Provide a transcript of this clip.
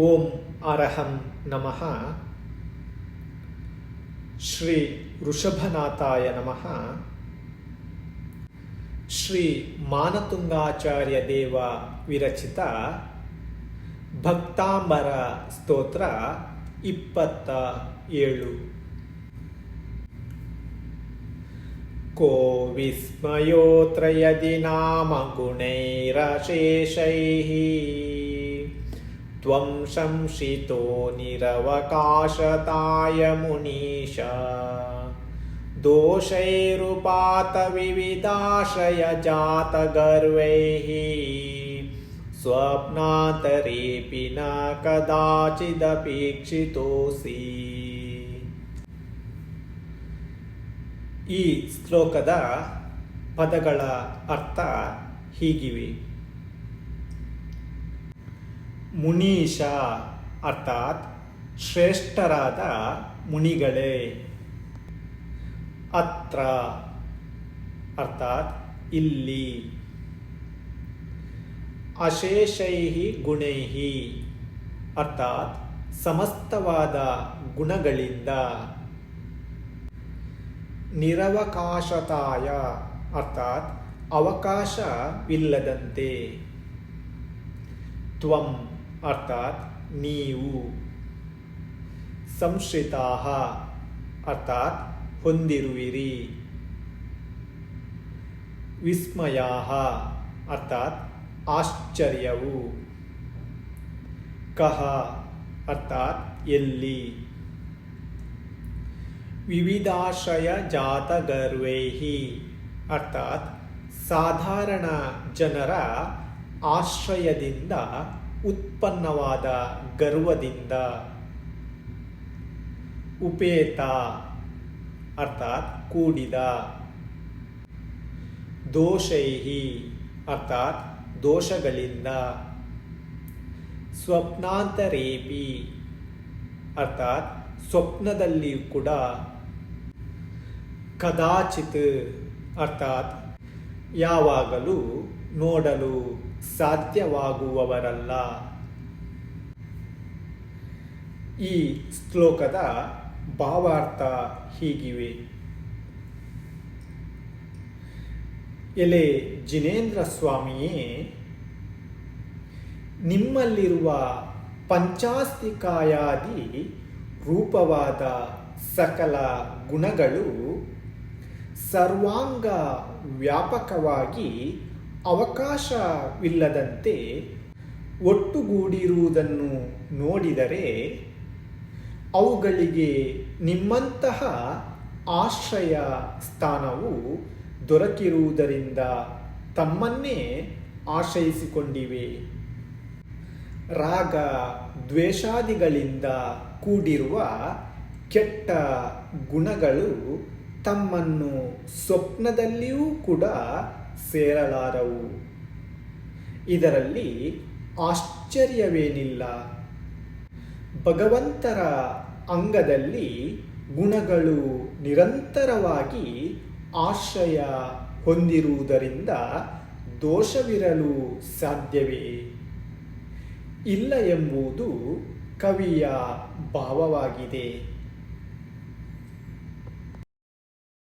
ಓಂ ಅರಹಂ ನಮಃ ಶ್ರೀ ವೃಷಭನಾಥಾಯ ನಮಃ ಶ್ರೀ ಮಾನತುಂಗಾಚಾರ್ಯ ದೇವ ವಿರಚಿತ ಭಕ್ತಾಂಬರ ಸ್ತೋತ್ರ ಇಪ್ಪತ್ತ ಏಳು को विस्मयोऽत्र यदि नाम गुणैरशेषैः त्वं शंसितो निरवकाशताय मुनीश दोषैरुपातविविधाशयजातगर्वैः स्वप्नान्तरेऽपि न कदाचिदपेक्षितोऽसि ಈ ಶ್ಲೋಕದ ಪದಗಳ ಅರ್ಥ ಹೀಗಿವೆ ಮುನೀಶ ಅರ್ಥಾತ್ ಶ್ರೇಷ್ಠರಾದ ಮುನಿಗಳೇ. ಅತ್ರ ಅರ್ಥಾತ್ ಇಲ್ಲಿ. ಅಶೇಷೈ ಗುಣೈ ಅರ್ಥಾತ್ ಸಮಸ್ತವಾದ ಗುಣಗಳಿಂದ. ನಿರವಕಾಶತಾಯ ಅರ್ಥಾತ್ ಅವಕಾಶವಿಲ್ಲದಂತೆ. ತ್ವಂ ಅರ್ಥಾತ್ ನೀವು ಸಂಶ್ರಿತಾ ಅರ್ಥಾತ್ ಹೊಂದಿರುವಿರಿ ವಿಸ್ಮಯ ಅರ್ಥಾತ್ ಆಶ್ಚರ್ಯವು ಕಹ ಅರ್ಥಾತ್ ಎಲ್ಲಿ ವಿವಿಧಾಶ್ರಯ ಜಾತಗರ್ವೈಹಿ ಅರ್ಥಾತ್ ಸಾಧಾರಣ ಜನರ ಆಶ್ರಯದಿಂದ ಉತ್ಪನ್ನವಾದ ಗರ್ವದಿಂದ ಉಪೇತ ಅರ್ಥಾತ್ ಕೂಡಿದ. ದೋಷೈಹಿ ಅರ್ಥಾತ್ ದೋಷಗಳಿಂದ. ಸ್ವಪ್ನಾಂತರೇಪಿ ಅರ್ಥಾತ್ ಸ್ವಪ್ನದಲ್ಲಿಯೂ ಕೂಡ. ಕದಾಚಿತ್ ಅರ್ಥಾತ್ ಯಾವಾಗಲೂ ನೋಡಲು ಸಾಧ್ಯವಾಗುವವರಲ್ಲ. ಈ ಶ್ಲೋಕದ ಭಾವಾರ್ಥ ಹೀಗಿವೆ. ಎಲೆ ಜಿನೇಂದ್ರ ಸ್ವಾಮಿಯೇ, ನಿಮ್ಮಲ್ಲಿರುವ ಪಂಚಾಸ್ತಿಕಾಯಾದಿ ರೂಪವಾದ ಸಕಲ ಗುಣಗಳು ಸರ್ವಾಂಗ ವ್ಯಾಪಕವಾಗಿ ಅವಕಾಶವಿಲ್ಲದಂತೆ ಒಟ್ಟುಗೂಡಿರುವುದನ್ನು ನೋಡಿದರೆ ಅವುಗಳಿಗೆ ನಿಮ್ಮಂತಹ ಆಶ್ರಯ ಸ್ಥಾನವು ದೊರಕಿರುವುದರಿಂದ ತಮ್ಮನ್ನೇ ಆಶ್ರಯಿಸಿಕೊಂಡಿವೆ. ರಾಗ ದ್ವೇಷಾದಿಗಳಿಂದ ಕೂಡಿರುವ ಕೆಟ್ಟ ಗುಣಗಳು ತಮ್ಮನ್ನು ಸ್ವಪ್ನದಲ್ಲಿಯೂ ಕೂಡ ಸೇರಲಾರವು. ಇದರಲ್ಲಿ ಆಶ್ಚರ್ಯವೇನಿಲ್ಲ. ಭಗವಂತರ ಅಂಗದಲ್ಲಿ ಗುಣಗಳು ನಿರಂತರವಾಗಿ ಆಶ್ರಯ ಹೊಂದಿರುವುದರಿಂದ ದೋಷವಿರಲು ಸಾಧ್ಯವೇ? ಇಲ್ಲ ಎಂಬುದು ಕವಿಯ ಭಾವವಾಗಿದೆ.